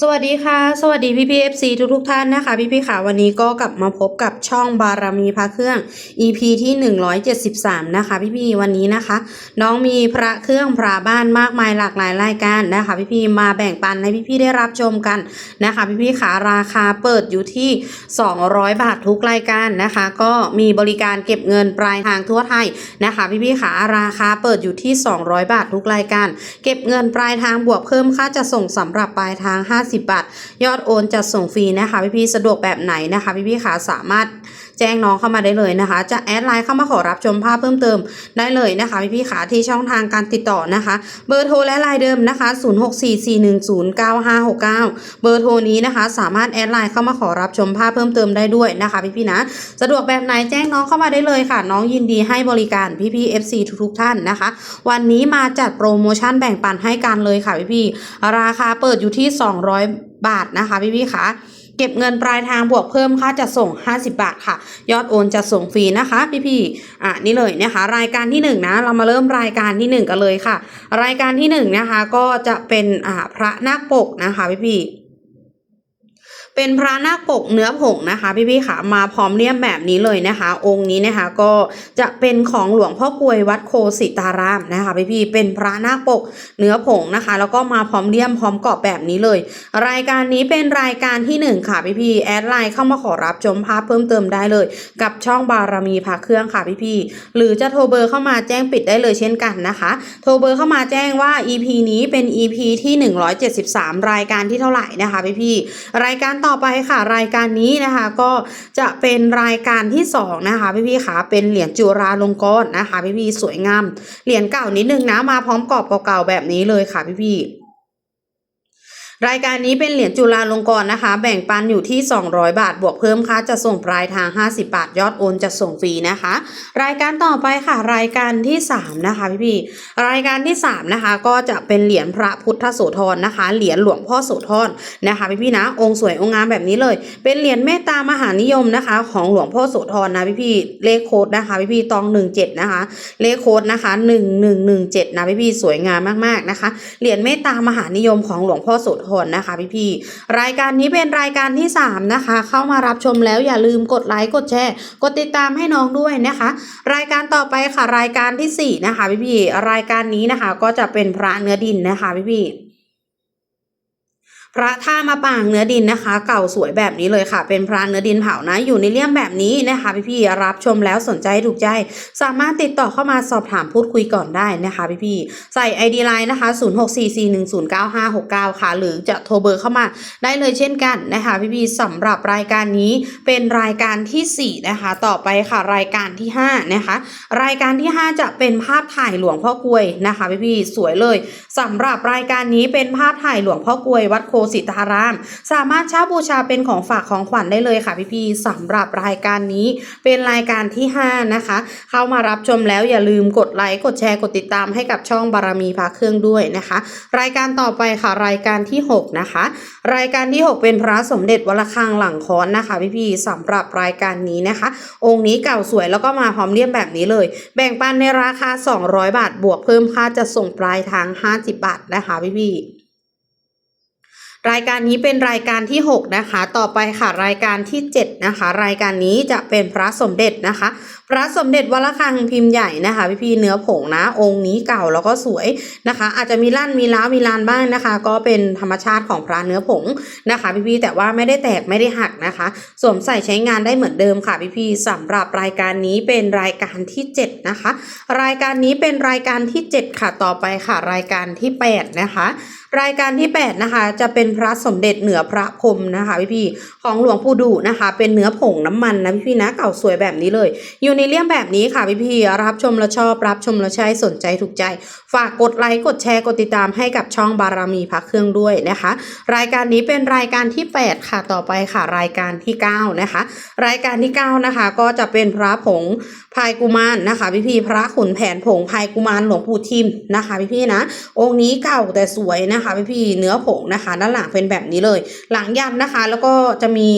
สวัสดีค่ะ สวัสดีพี่พีเอฟซีทุกทุกท่านนะคะพี่พี่ค่ะวันนี้ก็กลับมาพบกับช่องบารมีพระเครื่อง EP ที่ 173 นะคะ พี่พี่วันนี้นะคะ น้องมีพระเครื่องพระบ้านมากมายหลากหลายรายการนะคะ พี่พี่มาแบ่งปันให้พี่พี่ได้รับชมกันนะคะ พี่พี่ค่ะราคาเปิดอยู่ที่ 200 บาททุกรายการนะคะ ก็มีบริการเก็บเงินปลายทางทั่วไทยนะคะ พี่พี่ค่ะราคาเปิดอยู่ที่ 200 บาททุกรายการ เก็บเงินปลายทางบวกเพิ่มค่าจะส่งสำหรับปลายทาง50 บาท ยอดโอนจะส่งฟรีนะคะพี่ๆสะดวกแบบไหนนะคะพี่ๆขาสามารถ แจ้งน้องเข้ามาได้เลยนะคะ จะแอดไลน์เข้ามาขอรับชมภาพเพิ่มเติมได้เลยนะคะพี่ๆขาที่ช่องทางการติดต่อนะคะ เบอร์โทรและไลน์เดิมนะคะ 0644109569 เบอร์โทรนี้นะคะ สามารถแอดไลน์เข้ามาขอรับชมภาพเพิ่มเติมได้ด้วยนะคะพี่ๆนะ สะดวกแบบไหนแจ้งน้องเข้ามาได้เลยค่ะ น้องยินดีให้บริการพี่ๆ FC ทุกๆท่านนะคะ วันนี้มาจัดโปรโมชั่นแบ่งปันให้กันเลยค่ะพี่ๆราคาเปิดอยู่ที่ 200 บาทนะคะพี่พี่ๆคะ เก็บเงินปลายทางบวกเพิ่มค่าจะส่ง 50 บาทค่ะ ยอดโอนจะส่งฟรีนะคะพี่พี่ๆอะนี่เลยนะคะ รายการที่1นะเรามาเริ่มรายการที่ 1 กันเลยค่ะ รายการที่1นะคะก็จะเป็นอ่าพระนาคปกนะคะพี่พี่ๆ เป็นพระนาคปกเนื้อผงนะคะ พี่พี่ๆค่ะมาพร้อมเลี่ยมแบบนี้เลยนะคะ องค์นี้นะคะก็จะเป็นของหลวงพ่อกวยวัดโคสิตารามนะคะพี่พี่ๆเป็นพระนาคปกเนื้อผงนะคะ แล้วก็มาพร้อมเลี่ยมพร้อมกรอบแบบนี้เลย รายการนี้เป็นรายการที่หนึ่งค่ะพี่พี่ๆแอดไลน์เข้ามาขอรับชมภาพเพิ่มเติมได้เลย กับช่องบารมีพระเครื่องค่ะพี่พี่ๆหรือจะโทรเบอร์เข้ามาแจ้งปิดได้เลยเช่นกันนะคะ โทรเบอร์เข้ามาแจ้งว่า EP นี้เป็น EP ที่ 173 รายการที่เท่าไหร่นะคะพี่พี่ๆรายการต่อ่อไปค่ะรายการนี้นะคะก็จะเป็นรายการที่สองนะคะพี่พี่ค่ะเป็นเหรียญจุราลงกรณ์นะคะพี่พี่สวยงามเหรียญเก่านิดนึงนะมาพร้อมกรอบเก่าๆแบบนี้เลยค่ะพี่พี่ รายการนี้เป็นเหรียญจุฬาลงกรณ์นะคะ แบ่งปันอยู่ที่ 200 บาท บวกเพิ่มค่าจะส่งปลายทาง 50 บาท ยอดโอนจะส่งฟรีนะคะ รายการต่อไปค่ะ รายการที่ 3 นะคะพี่พี่รายการที่ 3 นะคะ ก็จะเป็นเหรียญพระพุทธโสธรนะคะ เหรียญหลวงพ่อโสธรนะคะพี่พี่นะ องค์สวยองค์งามแบบนี้เลย เป็นเหรียญเมตตามหานิยมนะคะ ของหลวงพ่อโสธรนะพี่พี่เลขโค้ดนะคะพี่พี่ตอง 17 นะคะ เลขโค้ดนะคะ1117นะพี่พี่สวยงามมากๆนะคะ เหรียญเมตตามหานิยมของหลวงพ่อโสธรนะคะพี่ๆรายการนี้เป็นรายการที่ 3 นะคะ เข้ามารับชมแล้วอย่าลืมกดไลค์กดแชร์ กดติดตามให้น้องด้วยนะคะ รายการต่อไปค่ะรายการทีสี่4 นะคะพี่พี่ๆรายการนี้นะคะก็จะเป็นพระเนื้อดินนะคะพี่พี่ๆ พระท่ามาปางเนื้อดินนะคะ เก่าสวยแบบนี้เลยค่ะ เป็นพระเนื้อดินเผานะ อยู่ในเลี่ยมแบบนี้นะคะพี่ๆรับชมแล้วสนใจถูกใจ สามารถติดต่อเข้ามาสอบถามพูดคุยก่อนได้นะคะพี่ๆใส่ ID Line นะคะ 0644109569 ค่ะ หรือจะโทรเบอร์เข้ามาได้เลยเช่นกันนะคะพี่ๆสำหรับรายการนี้เป็นรายการทีสี่ 4 นะคะ ต่อไปค่ะรายการที่ 5 นะคะ รายการที่ 5 จะเป็นภาพถ่ายหลวงพ่อกลวยนะคะพี่ๆสวยเลยสำหรับรายการนี้เป็นภาพถ่ายหลวงพ่อกลวยวัดโคสิตาราม สามารถเช่าบูชาเป็นของฝากของขวัญได้เลยค่ะพี่ๆสำหรับรายการนี้เป็นรายการที่ 5 นะคะ เข้ามารับชมแล้วอย่าลืมกดไลค์กดแชร์กดติดตามให้กับช่องบารมีพระเครื่องด้วยนะคะ รายการต่อไปค่ะรายการที่ 6 นะคะ รายการที่ 6 เป็นพระสมเด็จวระฆังหลังคอนนะคะพี่ๆสำหรับรายการนี้นะคะ องค์นี้เก่าสวยแล้วก็มาพร้อมเลี่ยมแบบนี้เลย แบ่งปันในราคา 200 บาทบวกเพิ่มค่าจะส่งปลายทาง 50 บาทนะคะพี่ๆ รายการนี้เป็นรายการที่ 6 นะคะ ต่อไปค่ะรายการที่ 7 นะคะ รายการนี้จะเป็นพระสมเด็จนะคะ พระสมเด็จวัดระฆังพิมพ์ใหญ่นะคะ พี่พี่ๆเนื้อผงนะ องค์นี้เก่าแล้วก็สวยนะคะ อาจจะมีลั่นมีล้าวมีลานบ้างนะคะ ก็เป็นธรรมชาติของพระเนื้อผงนะคะ พี่พี่ๆแต่ว่าไม่ได้แตกไม่ได้หักนะคะ สวมใส่ใช้งานได้เหมือนเดิมค่ะพี่พี่ๆสำหรับรายการนี้เป็นรายการที่ 7 นะคะ รายการนี้เป็นรายการที่ 7 ค่ะต่อไปค่ะรายการที่ 8 นะคะ รายการที่ 8 นะคะ จะเป็นพระสมเด็จเหนือพระพรมนะคะพี่พี่ของหลวงปู่ดูนะคะ เป็นเนื้อผงน้ำมันนะพี่พี่นะเก่าสวยแบบนี้เลยอยู่ในเลี่ยมแบบนี้ค่ะพี่พี่รับชมแล้วชอบรับชมแล้วใช้สนใจถูกใจ ฝากกดไลค์กดแชร์กดติดตามให้กับช่องบารมีพักเครื่องด้วยนะคะ รายการนี้เป็นรายการที่ 8 ค่ะต่อไปค่ะ รายการที่ 9 นะคะ รายการที่ 9 นะคะ ก็จะเป็นพระผงพายกุมารนะคะพี่พี่พระขุนแผนผงพายกุมารหลวงปู่ทิมนะคะพี่พี่นะ องค์นี้เก่าแต่สวยนะนะคะพี่พี่เนื้อผงนะคะ ด้านหลังเป็นแบบนี้เลย หลังยันนะคะ แล้วก็จะมี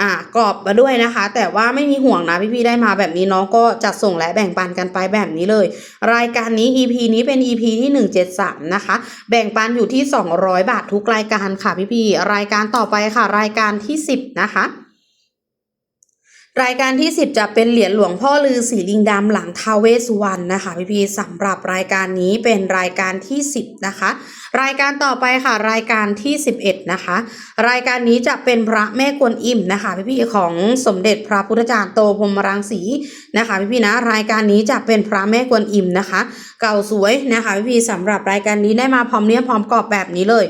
อ่ากรอบมาด้วยนะคะ แต่ว่าไม่มีห่วงนะพี่พี่ได้มาแบบนี้น้องก็จัดส่งและแบ่งปันกันไปแบบนี้เลย รายการนี้ EP นี้เป็น EP ที่ 173 นะคะ แบ่งปันอยู่ที่ 200 บาททุกรายการค่ะพี่พี่รายการต่อไปค่ะ รายการที่ 10 นะคะรายการที่ 10 จะเป็นเหรียญหลวงพ่อลือสีลิงดำหลังท้าเวสุวรรณนะคะพี่พี่สำหรับรายการนี้เป็นรายการที่ 10 นะคะรายการต่อไปค่ะ รายการที่ 11 นะคะ รายการนี้จะเป็นพระแม่กวนอิมนะคะพี่พี่ของสมเด็จพระพุทธจารย์โตพรมรังสีนะคะพี่พี่นะรายการนี้จะเป็นพระแม่กวนอิมนะคะ เก่าสวยนะคะพี่พี่สำหรับรายการนี้ได้มาพร้อมเนี้ยพร้อมกรอบแบบนี้เลย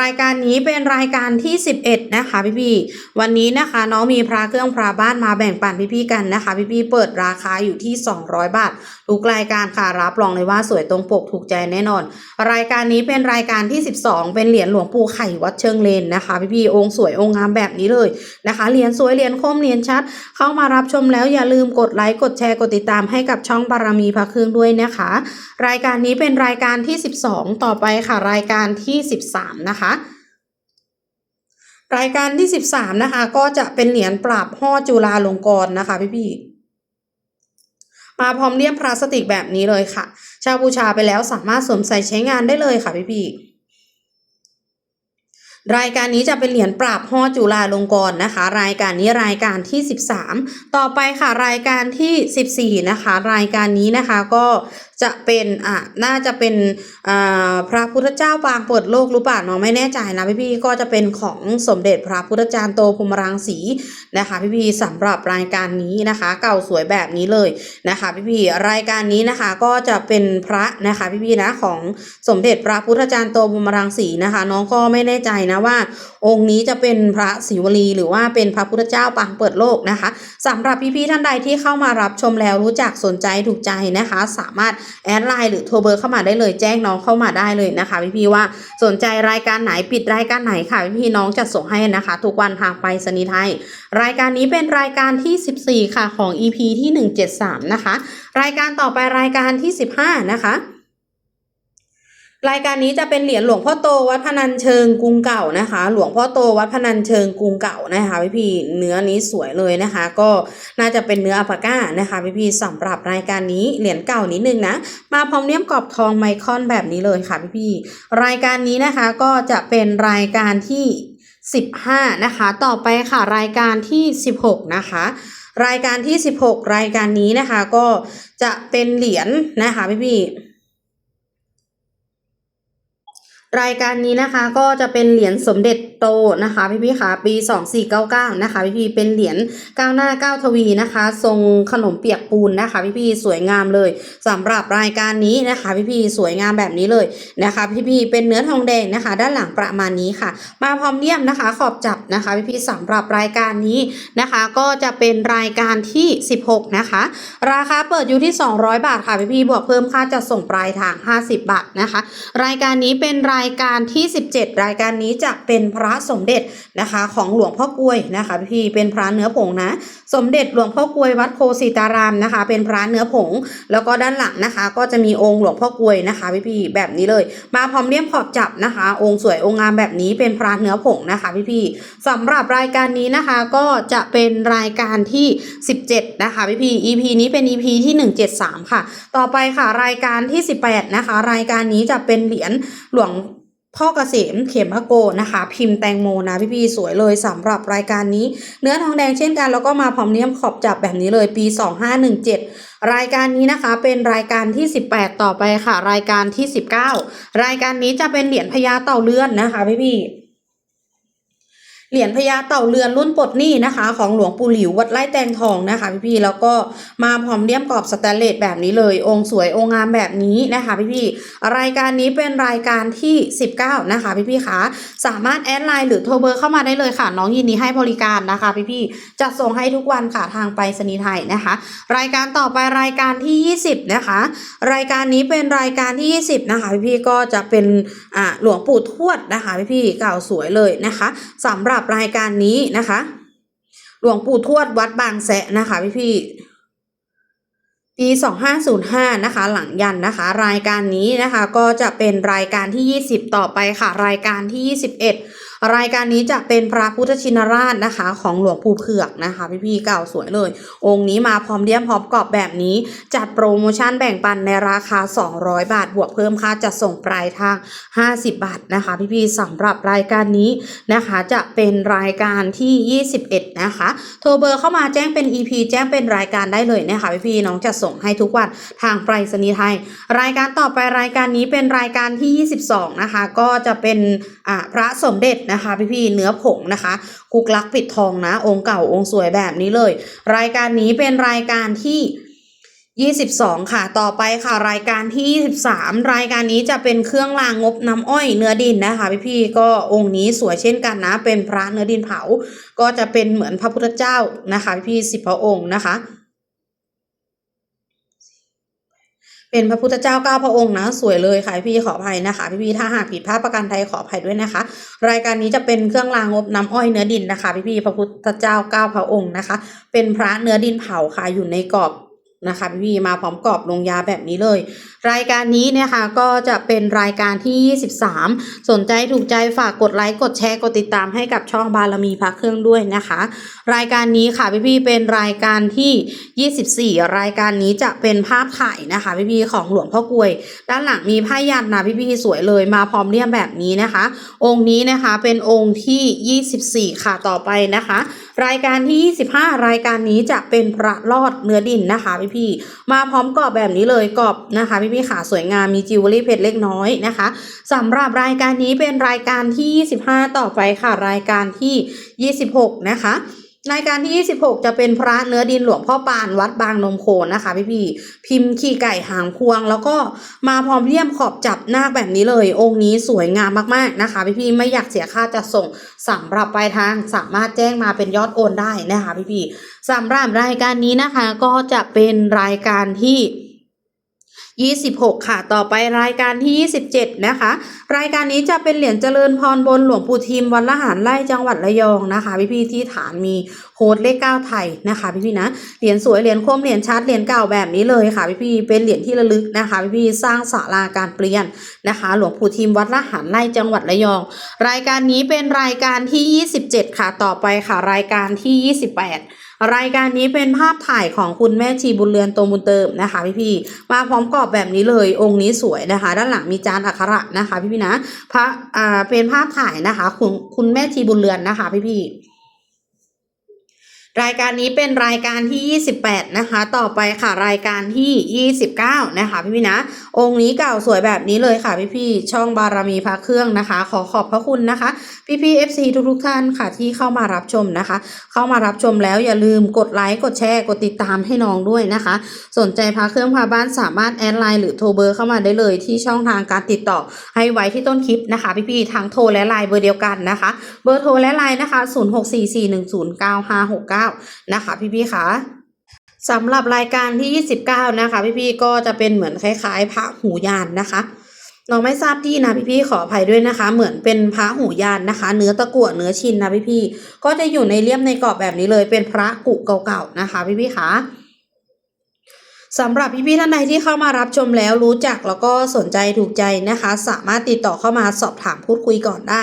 รายการนี้เป็นรายการที่ 11 นะคะพี่พี่วันนี้นะคะน้องมีพระเครื่องพระบ้านมาแบ่งปันพี่พี่กันนะคะพี่พี่เปิดราคาอยู่ที่ 200 บาททุกรายการค่ะรับรองเลยว่าสวยตรงปกถูกใจแน่นอน รายการนี้เป็นรายายการที่ 12 เป็นเหรียญหลวงปู่ไข่วัดเชิงเลนนะคะ พี่พี่องค์สวยองค์งามแบบนี้เลยนะคะเหรียญสวยเหรียญคมเหรียญชัด เข้ามารับชมแล้วอย่าลืมกดไลค์กดแชร์กดติดตามให้กับช่องบารมีพระเครื่องด้วยนะคะ รายการนี้เป็นรายการที่ 12 ต่อไปค่ะรายการที่ 13 นะคะรายการที่ 13 นะคะ ก็จะเป็นเหรียญปราบห่อจุฬาลงกรณ์นะคะพี่ๆ มาพร้อมเลี่ยมพลาสติกแบบนี้เลยค่ะ ชาวบูชาไปแล้วสามารถสวมใส่ใช้งานได้เลยค่ะพี่พี่รายการนี้จะเป็นเหรียญปราบห่อจุฬาลงกรณ์นะคะ รายการนี้รายการที่ 13 ต่อไปค่ะรายการที่ 14 นะคะ รายการนี้นะคะก็ จะเป็นอะน่าจะเป็นอ่าพระพุทธเจ้าปางเปิดโลกหรือเปล่าเนาะไม่แน่ใจนะพี่พี่ก็จะเป็นของสมเด็จพระพุทธจารย์โตพรหมรังสีนะคะพี่พี่สำหรับรายการนี้นะคะ เก่าสวยแบบนี้เลยนะคะพี่พี่รายการนี้นะคะก็จะเป็นพระนะคะพี่พี่นะของสมเด็จพระพุทธจารย์โตพรหมรังสีนะคะ น้องก็ไม่แน่ใจนะว่า องค์นี้จะเป็นพระศิวลีหรือว่าเป็นพระพุทธเจ้าปางเปิดโลกนะคะสำหรับพี่ๆท่านใดที่เข้ามารับชมแล้วรู้จักสนใจถูกใจนะคะ สามารถแอดไลน์หรือโทรเบอร์เข้ามาได้เลยแจ้งน้องเข้ามาได้เลยนะคะพี่พี่ว่าสนใจรายการไหนปิดรายการไหนค่ะพี่พี่น้องจะส่งให้นะคะ ทุกวันทางไปสนีไทย รายการนี้เป็นรายการที่ 14 ค่ะของ EP ที่ 173 นะคะ รายการต่อไปรายการที่ 15 นะคะ รายการนี้จะเป็นเหรียญหลวงพ่อโตวัดพนัญเชิงกรุงเก่านะคะ หลวงพ่อโตวัดพนัญเชิงกรุงเก่านะคะพี่พี่เนื้อนี้สวยเลยนะคะ ก็น่าจะเป็นเนื้ออัปก้านะคะพี่พี่สำหรับรายการนี้เหรียญเก่านิดนึงนะมาพร้อมเลี่ยมกรอบทองไมคอนแบบนี้เลยค่ะพี่พี่รายการนี้นะคะก็จะเป็นรายการที่ 15 นะคะ ต่อไปค่ะรายการที่ 16 นะคะรายการที่ 16 รายการนี้นะคะก็จะเป็นเหรียญนะคะพี่พี่ๆ รายการนี้นะคะก็จะเป็นเหรียญสมเด็จ โตนะคะพี่พี่ค่ะปี 2499นะคะพี่พี่เป็นเหรียญก้าวหน้าก้าวทวีนะคะ ทรงขนมเปียกปูนนะคะพี่พี่สวยงามเลยสำหรับรายการนี้นะคะพี่พี่สวยงามแบบนี้เลยนะคะพี่พี่เป็นเนื้อทองแดงนะคะ ด้านหลังประมาณนี้ค่ะ มาพร้อมเลี่ยมนะคะ ขอบจับนะคะพี่พี่สำหรับรายการนี้นะคะ ก็จะเป็นรายการที่ 16 นะคะ ราคาเปิดอยู่ที่ 200 บาทค่ะพี่พี่บวกเพิ่มค่าจัดส่งปลายทาง 50 บาทนะคะ รายการนี้เป็นรายการที่ 17 รายการนี้จะเป็นพระสมเด็จนะคะ ของหลวงพ่อกลวยนะคะพี่เป็นพระเนื้อผงนะ สมเด็จหลวงพ่อกลวยวัดโคสิตารามนะคะ เป็นพระเนื้อผง แล้วก็ด้านหลังนะคะ ก็จะมีองค์หลวงพ่อกลวยนะคะพี่พี่แบบนี้เลย มาพร้อมเลี่ยมขอบจับนะคะ องค์สวยองค์งามแบบนี้เป็นพระเนื้อผงนะคะพี่พี่สำหรับรายการนี้นะคะก็จะเป็นรายการที่ 17 นะคะพี่พี่ EP นี้เป็น EP ที่ 173 ค่ะ ต่อไปค่ะรายการที่ 18 นะคะ รายการนี้จะเป็นเหรียญหลวง พ่อเกษมเขมะโกนะคะ พิมพ์แตงโมนะพี่พี่สวยเลยสำหรับรายการนี้ เนื้อทองแดงเช่นกัน แล้วก็มาพร้อมเนียมขอบจับแบบนี้เลยปี 2517 รายการนี้นะคะเป็นรายการที่ 18 ต่อไปค่ะ รายการที่ 19 รายการนี้จะเป็นเหรียญพญาเต่าเลื่อนนะคะพี่พี่ เหรียญพญาเต่าเรือนรุ่นปลดหนี้นะคะ ของหลวงปู่หลิววัดไร่แตงทองนะคะพี่ๆแล้วก็มาพร้อมเลี่ยมกรอบสแตนเลสแบบนี้เลย องค์สวยองค์งามแบบนี้นะคะพี่ๆรายการนี้เป็นรายการที่ 19 นะคะพี่ๆคะสามารถแอดไลน์หรือโทรเบอร์เข้ามาได้เลยค่ะ น้องยินดีให้บริการนะคะพี่ๆจะส่งให้ทุกวันค่ะทางไปรษณีย์ไทยนะคะ รายการต่อไปรายการที่ 20 นะคะ รายการนี้เป็นรายการที่ 20 นะคะพี่ๆก็จะเป็นอ่าหลวงปู่ทวดนะคะพี่ๆเก่าสวยเลยนะคะสำหรับรายการนี้นะคะ หลวงปู่ทวดวัดบางแสะนะคะพี่พี่ปีสองห้าศูนย์ห้านะคะ หลังยันนะคะ รายการนี้นะคะ ก็จะเป็นรายการที่ยี่สิบต่อไปค่ะ รายการที่ยี่สิบเอ็ด รายการนี้จะเป็นพระพุทธชินราชนะคะ ของหลวงปู่เผือกนะคะพี่ๆเก่าสวยเลย องค์นี้มาพร้อมเลี่ยมพร้อมกรอบแบบนี้ จัดโปรโมชั่นแบ่งปันในราคา 200 บาท บวกเพิ่มค่าจัดส่งปลายทาง 50 บาทนะคะพี่ๆสำหรับรายการนี้นะคะจะเป็นรายการที่ 21 นะคะ โทรเบอร์เข้ามาแจ้งเป็น EP แจ้งเป็นรายการได้เลยนะคะพี่ๆน้องจะส่งให้ทุกวันทางไปรษณีย์ไทย รายการต่อไปรายการนี้เป็นรายการที่ 22 นะคะ ก็จะเป็นอ่าพระสมเด็จนะะคะ พี่ๆเนื้อผงนะคะกุกลักปิดทองนะ องค์เก่าองค์สวยแบบนี้เลย รายการนี้เป็นรายการที่ 22 ค่ะ ต่อไปค่ะ รายการที่ 23 รายการนี้จะเป็นเครื่องรางงบน้ำอ้อยเนื้อดินนะคะพี่ๆก็องค์นี้สวยเช่นกันนะ เป็นพระเนื้อดินเผา ก็จะเป็นเหมือนพระพุทธเจ้านะคะ พี่สิบพระองค์นะคะ เป็นพระพุทธเจ้าเก้าพระองค์นะ สวยเลยค่ะพี่ขออภัยนะคะ พี่พี่ๆถ้าหากผิดพลาดประการใดขออภัยด้วยนะคะ รายการนี้จะเป็นเครื่องรางงบน้ำอ้อยเนื้อดินนะคะ พี่พี่ๆพระพุทธเจ้าเก้าพระองค์นะคะ เป็นพระเนื้อดินเผาค่ะอยู่ในกรอบ นะคะพี่พี่มาพร้อมกรอบลงยาแบบนี้เลย รายการนี้เนี่ยค่ะก็จะเป็นรายการที่ 23 สนใจถูกใจฝากกดไลค์กดแชร์กดติดตามให้กับช่องบารมีพระเครื่องด้วยนะคะ รายการนี้ค่ะพี่ๆเป็นรายการที่ 24 รายการนี้จะเป็นภาพถ่ายนะคะพี่ๆของหลวงพ่อกลวย ด้านหลังมีผ้ายันนะพี่ๆสวยเลยมาพร้อมเลี่ยมแบบนี้นะคะ องค์นี้นะคะเป็นองค์ที่ 24 ค่ะต่อไปนะคะ รายการที่ 25 รายการนี้จะเป็นพระรอดเนื้อดินนะคะพี่พี่มาพร้อมกรอบแบบนี้เลยกรอบนะคะพี่พี่ขาสวยงามมีจิวเวลรี่เพชรเล็กน้อยนะคะสำหรับรายการนี้เป็นรายการที่ 25 ต่อไปค่ะรายการที่ 26 นะคะ รายการที่ 26 จะเป็นพระเนื้อดินหลวงพ่อปานวัดบางนมโคนนะคะ พี่พี่พิมพ์ขี่ไก่หางพวง แล้วก็มาพร้อมเลี่ยมขอบจับนาคแบบนี้เลย องค์นี้สวยงามมากๆนะคะ พี่พี่ไม่อยากเสียค่าจัดส่งสำหรับปลายทางสามารถแจ้งมาเป็นยอดโอนได้นะคะ พี่พี่สำหรับรายการนี้นะคะก็จะเป็นรายการที่ 26 ค่ะ ต่อไปรายการที่ 27 นะคะ รายการนี้จะเป็นเหรียญเจริญพรบนหลวงปู่ทิมวัดละหารไร่จังหวัดระยองนะคะ พี่ๆที่ฐานมีโค้ดเลขเก้าไทยนะคะ พี่ๆนะ เหรียญสวยเหรียญคมเหรียญชัดเหรียญเก่าแบบนี้เลยค่ะ พี่ๆเป็นเหรียญที่ระลึกนะคะ พี่ๆสร้างศาลาการเปลี่ยนนะคะ หลวงปู่ทิมวัดละหารไร่จังหวัดระยอง รายการนี้เป็นรายการที่ 27 ค่ะ ต่อไปค่ะ รายการที่ 28 รายการนี้เป็นภาพถ่ายของคุณแม่ชีบุญเรือนโตมุญเติมนะคะพี่พี่มาพร้อมกรอบแบบนี้เลยองค์นี้สวยนะคะ ด้านหลังมีจานอักขระนะคะ พี่พี่นะพระอ่าเป็นภาพถ่ายนะคะคุณคุณแม่ชีบุญเรือนนะคะ พี่พี่ รายการนี้เป็นรายการที่ 28 นะคะ ต่อไปค่ะรายการที่ 29 นะคะพี่พี่นะ องค์นี้เก่าสวยแบบนี้เลยค่ะพี่พี่ช่องบารมีพระเครื่องนะคะ ขอขอบพระคุณนะคะ พี่พี่ๆ FC ทุกๆท่านค่ะที่เข้ามารับชมนะคะ เข้ามารับชมแล้วอย่าลืมกดไลค์กดแชร์กดติดตามให้น้องด้วยนะคะ สนใจพาเครื่องพาบ้านสามารถแอดไลน์หรือโทรเบอร์เข้ามาได้เลยที่ช่องทางการติดต่อให้ไว้ที่ต้นคลิปนะคะ พี่ๆทั้งโทรและไลน์เบอร์เดียวกันนะคะ เบอร์โทรและไลน์นะคะ 0644109569นะคะ พี่ๆค่ะสำหรับรายการที่ 29 นะคะ พี่ๆก็จะเป็นเหมือนคล้ายๆ พระหูยานนะคะน้องไม่ทราบที่นะพี่ๆขออภัยด้วยนะคะ เหมือนเป็นพระหูยานนะคะ เนื้อตะกั่วเนื้อชินนะพี่ๆก็จะอยู่ในเลี่ยมในกรอบแบบนี้เลยเป็นพระกุเก่าๆนะคะ พี่ๆคะ สำหรับพี่ๆท่านใดที่เข้ามารับชมแล้วรู้จักแล้วก็สนใจถูกใจนะคะ สามารถติดต่อเข้ามาสอบถามพูดคุยก่อนได้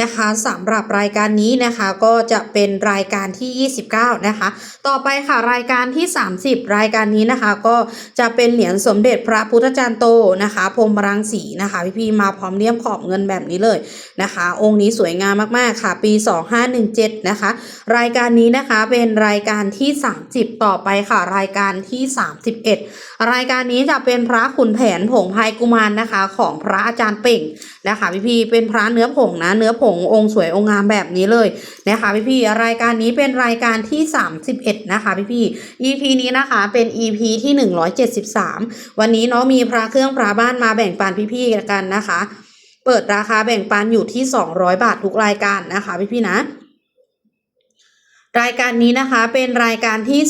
นะคะสำหรับรายการนี้นะคะก็จะเป็นรายการที่ 29 นะคะ ต่อไปค่ะรายการที่ 30 รายการนี้นะคะ ก็จะเป็นเหรียญสมเด็จพระพุทธจารย์โตนะคะพรมรังสีนะคะ พี่ๆมาพร้อมเลี่ยมขอบเงินแบบนี้เลยนะคะ องค์นี้สวยงามมากๆค่ะ ปี 2517 นะคะ รายการนี้นะคะเป็นรายการที่ 30 ต่อไปค่ะ รายการที่ 31รายการนี้จะเป็นพระขุนแผนผงพายกุมารนะคะ ของพระอาจารย์เป่งนะคะพี่ๆเป็นพระเนื้อผงนะเนื้อผงองค์สวยองค์งามแบบนี้เลยนะคะพี่ๆรายการนี้เป็นรายการที่ 31 นะคะพี่ๆ EP นี้นะคะเป็น EP ที่ 173 วันนี้เนาะมีพระเครื่องพระบ้านมาแบ่งปันพี่ๆกันนะคะ เปิดราคาแบ่งปันอยู่ที่ 200 บาททุกรายการนะคะพี่ๆนะ รายการนี้นะคะเป็นรายการที่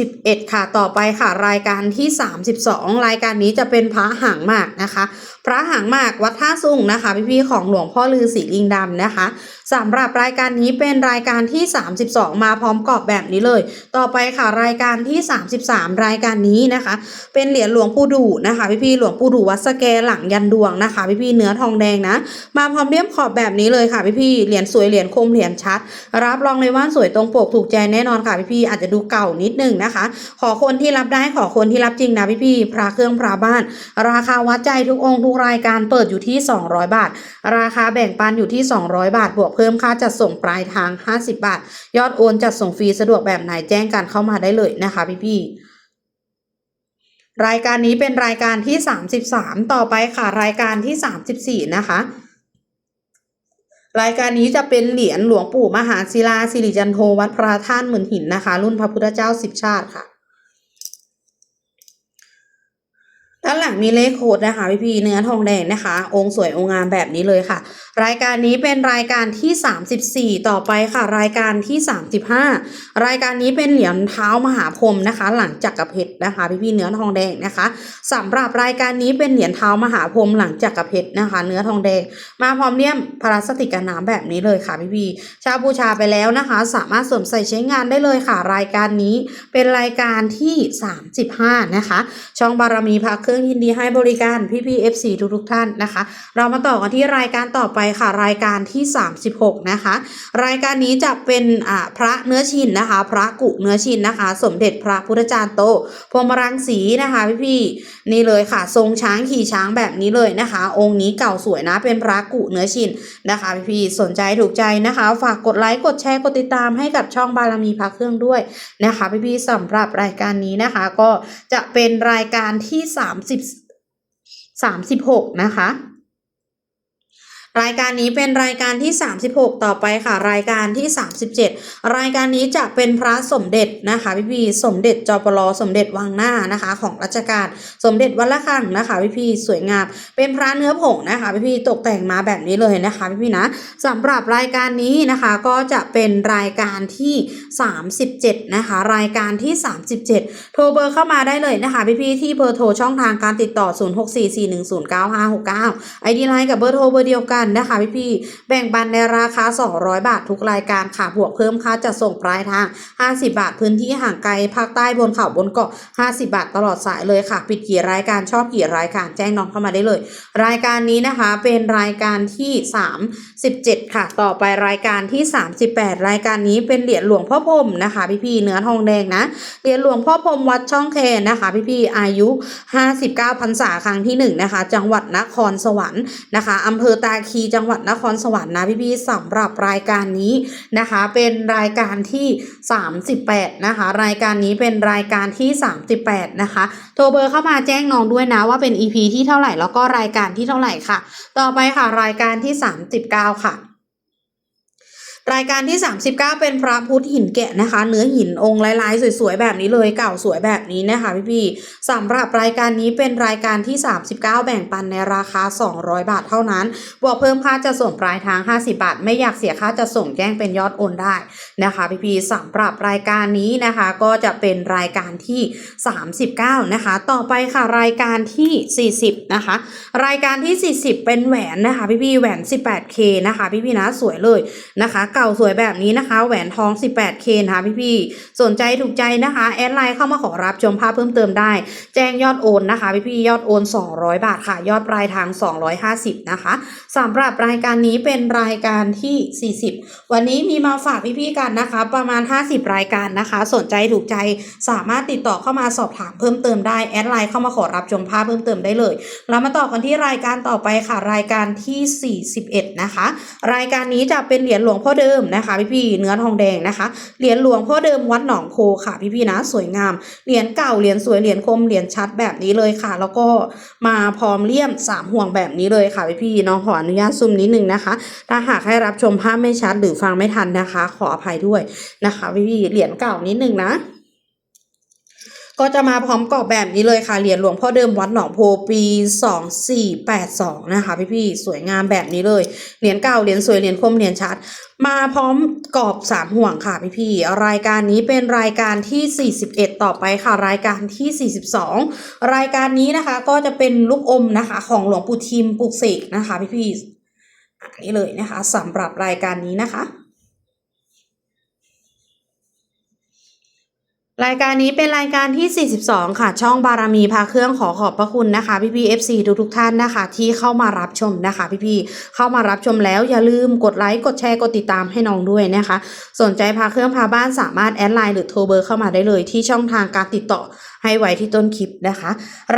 31 ค่ะต่อไปค่ะ รายการที่ 32 รายการนี้จะเป็นพระห่างมากนะคะพระหางหมากวัดท่าซุงนะคะ พี่ๆของหลวงพ่อลือศรีลิงดำนะคะสำหรับรายการนี้เป็นรายการที่ 32 มาพร้อมกรอบแบบนี้เลย ต่อไปค่ะรายการที่ 33 รายการนี้นะคะ เป็นเหรียญหลวงปู่ดูนะคะพี่ๆหลวงปู่ดูวัดสแกหลังยันดวงนะคะ พี่ๆเนื้อทองแดงนะ มาพร้อมเลี่ยมขอบแบบนี้เลยค่ะพี่ๆเหรียญสวยเหรียญคมเหรียญชัด รับรองเลยว่าสวยตรงปกถูกใจแน่นอนค่ะพี่ๆอาจจะดูเก่านิดนึงนะคะ ขอคนที่รับได้ขอคนที่รับจริงนะพี่ๆพระเครื่องพระบ้าน ราคาวัดใจทุกองค์ทุกรายการเปิดอยู่ที่ 200 บาท ราคาแบ่งปันอยู่ที่ 200 บาท บวกเพิ่มค่าจัดส่งปลายทาง 50 บาท ยอดโอนจัดส่งฟรีสะดวกแบบไหนแจ้งกันเข้ามาได้เลยนะคะพี่ๆรายการนี้เป็นรายการที่ 33 ต่อไปค่ะ รายการที่ 34 นะคะ รายการนี้จะเป็นเหรียญหลวงปู่มหาศิลาสิริจันโทวัดพระท่านเหมืนหินนะคะ รุ่นพระพุทธเจ้าสิบชาติค่ะ ด้านหลังมีเลขโคดนะคะพี่พีเนื้อทองแดงนะคะ องค์สวยองค์งามแบบนี้เลยค่ะ รายการนี้เป็นรายการที่ 34 ต่อไปค่ะ รายการที่ 35 รายการนี้เป็นเหรียญเท้ามหาพรหมนะคะ หลังจักรเพชรนะคะ พี่พี่เนื้อทองแดงนะคะสำหรับรายการนี้เป็นเหรียญเท้ามหาพรหมหลังจักรเพชรนะคะ เนื้อทองแดง มาพร้อมเลี่ยมพลาสติกกันน้ำแบบนี้เลยค่ะพี่พี่ชาวบูชาไปแล้วนะคะ สามารถสวมใส่ใช้งานได้เลยค่ะ รายการนี้เป็นรายการที่ 35 นะคะ ช่องบารมีพระเครื่องยินดีให้บริการพี่พี่ FC ทุกทุกๆท่านนะคะ เรามาต่อกันที่รายการต่อไปค่ะ รายการที่ 36 นะคะ รายการนี้จะเป็นพระเนื้อชินนะคะ พระกุเนื้อชินนะคะ สมเด็จพระพุทธจารย์โตพรหมรังสีนะคะพี่พี่ๆนี่เลยค่ะ ทรงช้างขี่ช้างแบบนี้เลยนะคะ องค์นี้เก่าสวยนะเป็นพระกุเนื้อชินนะคะพี่พี่ๆสนใจถูกใจนะคะ ฝากกดไลค์กดแชร์กดติดตามให้กับช่องบารมีพระเครื่องด้วยนะคะพี่พี่ๆสำหรับรายการนี้นะคะ ก็จะเป็นรายการที่ 30สิบสามสิบหกนะคะ รายการนี้เป็นรายการที่ 36 ต่อไปค่ะ รายการที่ 37 รายการนี้จะเป็นพระสมเด็จนะคะพี่พีสมเด็จจอปลอสมเด็จวังหน้านะคะ ของรัชกาลสมเด็จวัดละคังนะคะพี่พีสวยงาม เป็นพระเนื้อผงนะคะพี่พีตกแต่งมาแบบนี้เลยนะคะพี่พีนะสำหรับรายการนี้นะคะก็จะเป็นรายการที่ 37 นะคะ รายการที่ 37 โทรเบอร์เข้ามาได้เลยนะคะพี่พีที่เบอร์โทรช่องทางการติดต่อ 0644109569ไอดีไลน์กับเบอร์โทรเบอร์เดียวกันนะคะพี่พี่แบ่งปันในราคา 200 บาททุกรายการค่ะบวกเพิ่มค่าจัดส่งปลายทาง 50 บาทพื้นที่ห่างไกลภาคใต้บนเขาบนเกาะ 50 บาทตลอดสายเลยค่ะ ปิดกี่รายการชอบกี่รายการแจ้งน้องเข้ามาได้เลย รายการนี้นะคะเป็นรายการที่ 37 ค่ะ ต่อไปรายการที่ 38 รายการนี้เป็นเหรียญหลวงพ่อพรมนะคะพี่พี่เนื้อทองแดงนะเหรียญหลวงพ่อพรมวัดช่องแคนะคะพี่พี่อายุ 59พรรษาครั้งที่หนึ่งนะคะจังหวัดนครสวรรค์นะคะอำเภอตาคคีจังหวัดนครสวรรค์นะพี่พี่ๆสำหรับรายการนี้นะคะ เป็นรายการที่ 38 นะคะ รายการนี้เป็นรายการที่ 38 นะคะโทรเบอร์เข้ามาแจ้งน้องด้วยนะว่าเป็น EP ที่เท่าไหร่แล้วก็รายการที่เท่าไหร่ค่ะ ต่อไปค่ะรายการที่ 39 ค่ะ รายการที่ 39 เป็นพระพุทธหินแกะนะคะ เนื้อหินองค์ลายๆ สวยๆ แบบนี้เลยเก่าสวยแบบนี้นะคะพี่ๆสำหรับรายการนี้เป็นรายการที่ 39 แบ่งปันในราคา 200 บาทเท่านั้น บวกเพิ่มค่าจะส่งปลายทาง 50 บาท ไม่อยากเสียค่าจะส่งแจ้งเป็นยอดโอนได้นะคะพี่ๆสำหรับรายการนี้นะคะก็จะเป็นรายการที่ 39 นะคะ ต่อไปค่ะรายการที่ 40 นะคะ รายการที่ 40 เป็นแหวนนะคะพี่ๆแหวน 18K นะคะพี่ๆนะสวยเลยนะคะก่าสวยแบบนี้นะคะ แหวนทอง 18K นะคะพี่ๆสนใจถูกใจนะคะ แอดไลน์เข้ามาขอรับชมภาพเพิ่มเติมได้ แจ้งยอดโอนนะคะพี่ๆยอดโอน 200 บาทค่ะ ยอดปลายทาง 250 นะคะสำหรับรายการนี้เป็นรายการที่ 40 วันนี้มีมาฝากพี่ๆกันนะคะ ประมาณ 50 รายการนะคะ สนใจถูกใจสามารถติดต่อเข้ามาสอบถามเพิ่มเติมได้แอดไลน์เข้ามาขอรับชมภาพเพิ่มเติมได้เลยเรามาต่อกันที่รายการต่อไปค่ะรายการที่ 41 นะคะ รายการนี้จะเป็นเหรียญหลวงพ่อเดิมนะคะ พี่ๆเนื้อทองแดงนะคะเหรียญหลวงพ่อเดิมวัดหนองโพค่ะ พี่ๆนะสวยงามเหรียญเก่าเหรียญสวยเหรียญคมเหรียญชัดแบบนี้เลยค่ะ แล้วก็มาพร้อมเลี่ยมสามห่วงแบบนี้เลยค่ะพี่ๆน้องขออนุญาตซูมนิดนึงนะคะ ถ้าหากให้รับชมภาพไม่ชัดหรือฟังไม่ทันนะคะ ขออภัยด้วยนะคะ พี่ๆเหรียญเก่านิดนึงนะ ก็จะมาพร้อมกรอบแบบนี้เลยค่ะ เหรียญหลวงพ่อเดิมวัดหนองโพปี2482นะคะพี่ๆสวยงามแบบนี้เลย เหรียญเก่าเหรียญสวยเหรียญคมเหรียญชัด มาพร้อมกรอบสามห่วงค่ะพี่ๆรายการนี้เป็นรายการที่ 41 ต่อไปค่ะ รายการที่ 42 รายการนี้นะคะก็จะเป็นลูกอมนะคะ ของหลวงปู่ทิมปลูกเสกนะคะพี่ๆอันนี้เลยนะคะสำหรับรายการนี้นะคะ รายการนี้เป็นรายการที่ 42 ค่ะ ช่องบารมีพาเครื่องขอขอบพระคุณนะคะ พี่พี FC ทุกทุกท่านนะคะ ที่เข้ามารับชมนะคะ พี่พี่เข้ามารับชมแล้วอย่าลืมกดไลค์กดแชร์กดติดตามให้น้องด้วยนะคะ สนใจพาเครื่องพาบ้านสามารถแอดไลน์หรือโทรเบอร์เข้ามาได้เลยที่ช่องทางการติดต่อให้ไว้ที่ต้นคลิปนะคะ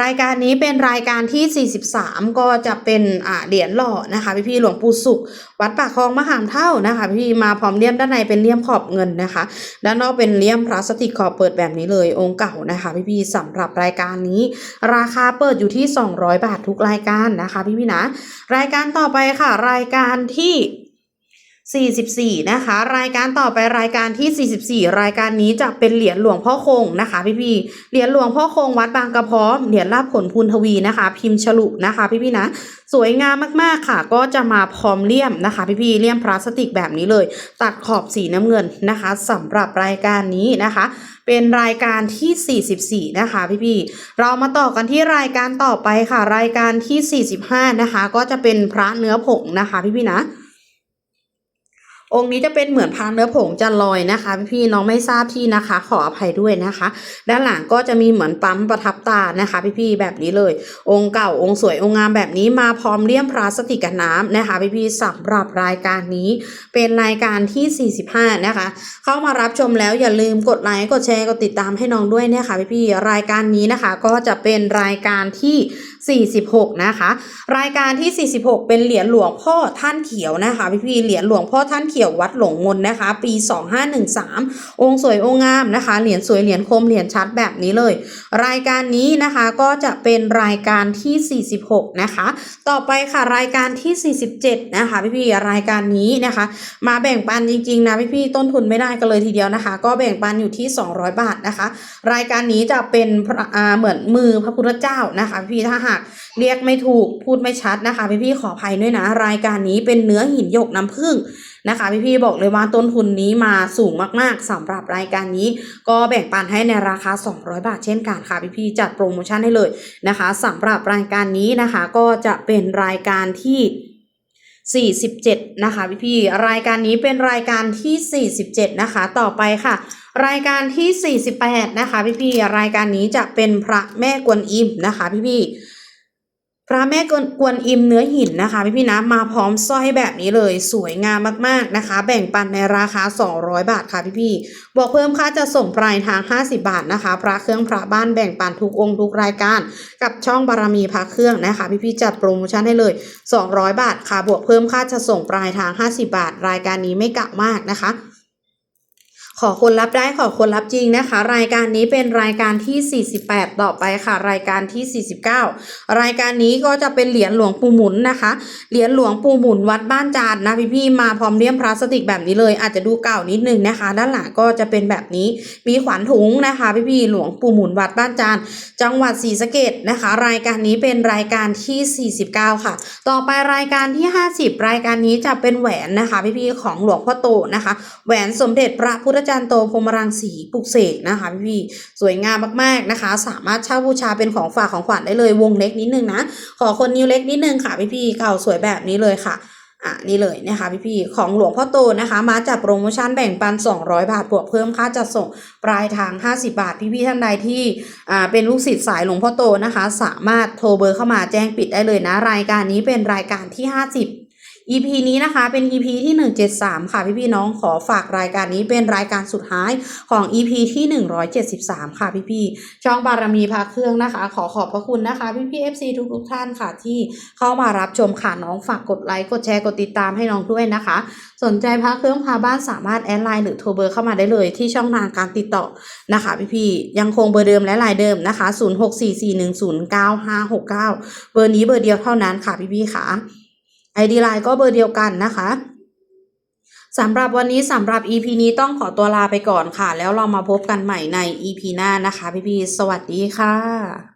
รายการนี้เป็นรายการที่ 43 ก็จะเป็นอ่าเหรียญหล่อนะคะพี่พี่หลวงปู่สุข วัดปากคลองมหามเท่านะคะพี่ๆมาพร้อมเลี่ยมด้านในเป็นเลี่ยมขอบเงินนะคะ ด้านนอกเป็นเลี่ยมพลาสติกขอบเปิดแบบนี้เลยองค์เก่านะคะพี่ๆสำหรับรายการนี้ ราคาเปิดอยู่ที่ 200 บาททุกรายการนะคะพี่ๆนะ รายการต่อไปค่ะ รายการที่ 44 นะคะ รายการต่อไปรายการที่ 44 รายการนี้จะเป็นเหรียญหลวงพ่อคงนะคะ พี่ๆเหรียญหลวงพ่อคงวัดบางกระพร้อมเหรียญลาบผลพูนทวีนะคะ พิมพ์ฉลุนะคะ พี่ๆนะสวยงามมากๆค่ะ ก็จะมาพร้อมเลี่ยมนะคะ พี่ๆเลี่ยมพลาสติกแบบนี้เลย ตัดขอบสีน้ำเงินนะคะสำหรับรายการนี้นะคะ เป็นรายการที่ 44 นะคะ พี่ๆเรามาต่อกันที่รายการต่อไปค่ะ รายการที่ 45 นะคะ ก็จะเป็นพระเนื้อผงนะคะ พี่ๆนะ องค์นี้จะเป็นเหมือนพานเนื้อผงจะลอยนะคะ พี่น้องไม่ทราบที่นะคะ ขออภัยด้วยนะคะ ด้านหลังก็จะมีเหมือนปั๊มประทับตานะคะ พี่ๆแบบนี้เลย องค์เก่าองค์สวยองค์งามแบบนี้มาพร้อมเลี่ยมพลาสติกกันน้ำนะคะ พี่ๆสำหรับรายการนี้ เป็นรายการที่ 45 นะคะ เข้ามารับชมแล้วอย่าลืมกดไลค์กดแชร์กดติดตามให้น้องด้วยนี่ยค่ะพี่ๆรายการนี้นะคะ ก็จะเป็นรายการที่ 46 นะคะ รายการที่ 46 เป็นเหรียญหลวงพ่อท่านเขียวนะคะ พี่ๆเหรียญหลวงพ่อท่านเขียววัดหลงมนนะคะ ปี 2513 องค์สวยองค์งามนะคะ เหรียญสวยเหรียญคมเหรียญชัดแบบนี้เลย รายการนี้นะคะก็จะเป็นรายการที่ 46 นะคะ ต่อไปค่ะรายการที่ 47 นะคะพี่ๆรายการนี้นะคะ มาแบ่งปันจริงๆนะพี่ๆต้นทุนไม่ได้กันเลยทีเดียวนะคะ ก็แบ่งปันอยู่ที่ 200 บาทนะคะ รายการนี้จะเป็นเหมือนมือพระพุทธเจ้านะคะ พี่ถ้าหากเรียกไม่ถูกพูดไม่ชัดนะคะ พี่ๆขออภัยด้วยนะ รายการนี้เป็นเนื้อหินหยกน้ำผึ้ง นะคะพี่ๆบอกเลยว่าต้นทุนนี้มาสูงมากๆสำหรับรายการนี้ ก็แบ่งปันให้ในราคา 200 บาทเช่นกันค่ะพี่ๆจัดโปรโมชั่นให้เลยนะคะสำหรับรายการนี้นะคะก็จะเป็นรายการที่47 นะคะพี่พี่รายการนี้เป็นรายการที่ 47 นะคะ ต่อไปค่ะ รายการที่ 48 นะคะพี่พี่รายการนี้จะเป็นพระแม่กวนอิมนะคะพี่พี่ พระแม่กวนอิมเนื้อหินนะคะพี่พี่นะมาพร้อมสร้อยแบบนี้เลยสวยงามมากๆนะคะ แบ่งปันในราคา 200 บาทค่ะพี่พี่บอกเพิ่มค่าจะส่งปลายทาง 50 บาทนะคะ พระเครื่องพระบ้านแบ่งปันทุกองค์ทุกรายการ กับช่องบารมีพระเครื่องนะคะ พี่พี่จัดโปรโมชั่นให้เลย 200 บาทค่ะบวกเพิ่มค่าจะส่งปลายทาง 50 บาท รายการนี้ไม่กะมากนะคะ ขอคนรับได้ขอคนรับจริงนะคะ รายการนี้เป็นรายการที่ 48 ต่อไปค่ะ รายการที่ 49 รายการนี้ก็จะเป็นเหรียญหลวงปู่หมุนนะคะ เหรียญหลวงปู่หมุนวัดบ้านจานนะพี่พี่ๆมาพร้อมเลี่ยมพลาสติกแบบนี้เลย อาจจะดูเก่านิดนึงนะคะ ด้านหลังก็จะเป็นแบบนี้มีขวัญถุงนะคะพี่พี่ๆหลวงปู่หมุนวัดบ้านจานจังหวัดศรีสะเกดนะคะ รายการนี้เป็นรายการที่ 49 ค่ะ ต่อไปรายการที่ 50 รายการนี้จะเป็นแหวนนะคะ พี่ๆของหลวงพ่อโตนะคะ แหวนสมเด็จพระพุทธเจ้ารย์โตพรมรังสีปลุกเสกนะคะพี่ๆสวยงามมากๆนะคะ สามารถเช่าบูชาเป็นของฝากของขวัญได้เลยวงเล็กนิดนึงนะ ขอคนนิ้วเล็กนิดนึงค่ะพี่ๆเก่าสวยแบบนี้เลยค่ะอะนี่เลยนะคะพี่ๆของหลวงพ่อโตนะคะ มาจากโปรโมชั่นแบ่งปัน 200 บาทบวกเพิ่มค่าจัดส่งปลายทาง 50 บาท พี่ๆท่านใดที่อ่าเป็นลูกศิษย์สายหลวงพ่อโตนะคะ สามารถโทรเบอร์เข้ามาแจ้งปิดได้เลยนะ รายการนี้เป็นรายการที่ 50 EP นี้นะคะเป็น EP ที่ 173 ค่ะพี่พี่น้องขอฝากรายการนี้เป็นรายการสุดท้ายของ EP ที่ 173 ค่ะพี่พี่ช่องบารมีพาเครื่องนะคะ ขอขอบพระคุณนะคะพี่พี่ FC ทุกทุกท่านค่ะที่เข้ามารับชมค่ะน้องฝากกดไลค์กดแชร์กดติดตามให้น้องด้วยนะคะ สนใจพาเครื่องพาบ้านสามารถแอดไลน์หรือโทรเบอร์เข้ามาได้เลยที่ช่องทางการติดต่อนะคะพี่พี่ยังคงเบอร์เดิมและลายเดิมนะคะ 0644109569 เบอร์นี้เบอร์เดียวเท่านั้นค่ะพี่พี่ค่ะ ไอดีไลน์ก็เบอร์เดียวกันนะคะสำหรับวันนี้สำหรับ EP นี้ต้องขอตัวลาไปก่อนค่ะ แล้วเรามาพบกันใหม่ใน EP หน้านะคะพี่ๆสวัสดีค่ะ